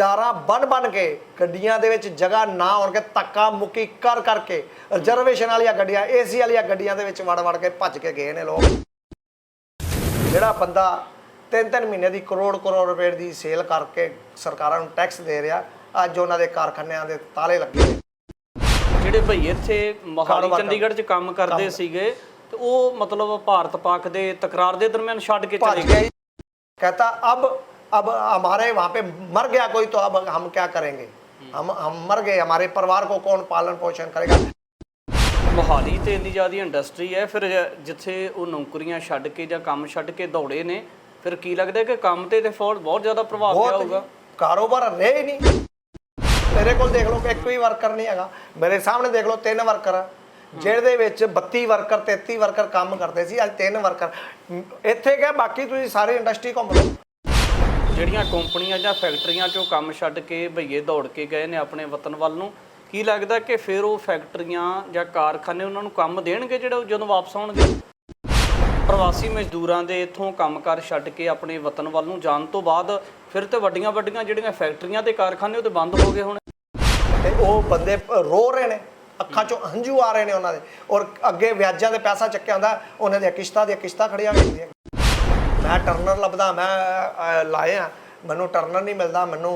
ਡਾਰਾ ਬਣ ਬਣ ਕੇ ਗੱਡੀਆਂ ਦੇ ਵਿੱਚ ਜਗ੍ਹਾ ਨਾ ਹੋਣ ਕੇ ਤੱਕਾ ਮੁੱਕੀ ਕਰ ਕਰਕੇ ਰਿਜ਼ਰਵੇਸ਼ਨ ਵਾਲੀਆਂ ਗੱਡੀਆਂ ਏਸੀ ਵਾਲੀਆਂ ਗੱਡੀਆਂ ਦੇ ਵਿੱਚ ਵੜ ਵੜ ਕੇ ਭੱਜ ਕੇ ਗਏ ਨੇ ਲੋਕ। ਜਿਹੜਾ ਬੰਦਾ 3-3 ਮਹੀਨੇ ਦੀ ਕਰੋੜ ਕਰੋੜ ਰੁਪਏ ਦੀ ਸੇਲ ਕਰਕੇ ਸਰਕਾਰਾਂ ਨੂੰ ਟੈਕਸ ਦੇ ਰਿਹਾ ਅੱਜ ਉਹਨਾਂ ਦੇ ਕਾਰਖਾਨਿਆਂ ਦੇ ਤਾਲੇ ਲੱਗੇ। ਜਿਹੜੇ ਭਈ ਇੱਥੇ ਮਹਾਰੀ ਚੰਡੀਗੜ੍ਹ 'ਚ ਕੰਮ ਕਰਦੇ ਸੀਗੇ ਤੇ ਉਹ ਮਤਲਬ ਭਾਰਤ ਪਾਕ ਦੇ ਤਕਰਾਰ ਦੇ ਦਰਮਿਆਨ ਛੱਡ ਕੇ ਚਲੇ ਗਏ। ਕਹਤਾ ਅਬ अब अब हमारे वहाँ पे मर गया कोई तो अब हम क्या करेंगे हम हम मर गए हमारे परिवार को कौन पालन पोषण करेगा ਮੋਹਾਲੀ ਤੇ ਇੰਨੀ ਜ਼ਿਆਦਾ ਇੰਡਸਟਰੀ ਹੈ ਫਿਰ ਜ- ਜਿੱਥੇ ਉਹ ਨੌਕਰੀਆਂ ਛੱਡ ਕੇ ਜਾਂ ਕੰਮ ਛੱਡ ਕੇ ਦੌੜੇ ਨੇ ਫਿਰ ਕੀ ਲੱਗਦਾ ਕਿ ਕੰਮ ਤੇ ਤੇ ਫੌਰ ਬਹੁਤ ਜ਼ਿਆਦਾ ਪ੍ਰਭਾਵ ਪਿਆ बहुत ਹੋਊਗਾ कारोबार रहे ही नहीं ਮੇਰੇ ਕੋਲ ਦੇਖ ਲਓ ਕਿ ਇੱਕ ਵੀ ਵਰਕਰ ਨਹੀਂ ਹੈਗਾ ਮੇਰੇ ਸਾਹਮਣੇ ਦੇਖ ਲਓ ਤਿੰਨ ਵਰਕਰ ਆ ਜਿਹਦੇ ਵਿੱਚ 32 ਵਰਕਰ 33 ਵਰਕਰ ਕੰਮ ਕਰਦੇ ਸੀ ਅੱਜ ਤਿੰਨ ਵਰਕਰ ਇੱਥੇ ਕਿਹਾ ਬਾਕੀ ਤੁਸੀਂ ਸਾਰੀ ਇੰਡਸਟਰੀ ਘੁੰਮ ਲਓ ਜਿਹੜੀਆਂ ਕੰਪਨੀਆਂ ਜਾਂ ਫੈਕਟਰੀਆਂ 'ਚੋਂ ਕੰਮ ਛੱਡ ਕੇ ਭਈਏ ਦੌੜ ਕੇ ਗਏ ਨੇ ਆਪਣੇ ਵਤਨ ਵੱਲ ਨੂੰ, ਕੀ ਲੱਗਦਾ ਕਿ ਫਿਰ ਉਹ ਫੈਕਟਰੀਆਂ ਜਾਂ ਕਾਰਖਾਨੇ ਉਹਨਾਂ ਨੂੰ ਕੰਮ ਦੇਣਗੇ ਜਿਹੜੇ ਉਹ ਜਦੋਂ ਵਾਪਸ ਆਉਣਗੇ? ਪ੍ਰਵਾਸੀ ਮਜ਼ਦੂਰਾਂ ਦੇ ਇਥੋਂ ਕੰਮਕਾਰ ਛੱਡ ਕੇ ਆਪਣੇ ਵਤਨ ਵੱਲ ਨੂੰ ਜਾਣ ਤੋਂ ਬਾਅਦ ਫਿਰ ਤੇ ਵੱਡੀਆਂ ਵੱਡੀਆਂ ਜਿਹੜੀਆਂ ਫੈਕਟਰੀਆਂ ਤੇ ਕਾਰਖਾਨੇ ਉਹ ਤੇ ਬੰਦ ਹੋ ਗਏ ਹੁਣ। ਤੇ ਉਹ ਬੰਦੇ ਰੋ ਰਹੇ ਨੇ, ਅੱਖਾਂ ਚੋਂ ਹੰਝੂ ਆ ਰਹੇ ਨੇ ਉਹਨਾਂ ਦੇ ਔਰ ਅੱਗੇ ਵਿਆਜਾਂ ਦੇ ਪੈਸਾ ਚੱਕਿਆ ਹੁੰਦਾ, ਉਹਨਾਂ ਦੀਆਂ ਕਿਸ਼ਤਾਂ ਦੀਆਂ ਕਿਸ਼ਤਾਂ ਖੜੀਆਂ ਹੁੰਦੀਆਂ ਮੈਂ ਟਰਨਰ ਲੱਭਦਾ ਮੈਂ ਅਹ, ਲਾਏ ਆ। ਮੈਨੂੰ ਟਰਨਰ ਨਹੀਂ ਮਿਲਦਾ ਮੈਨੂੰ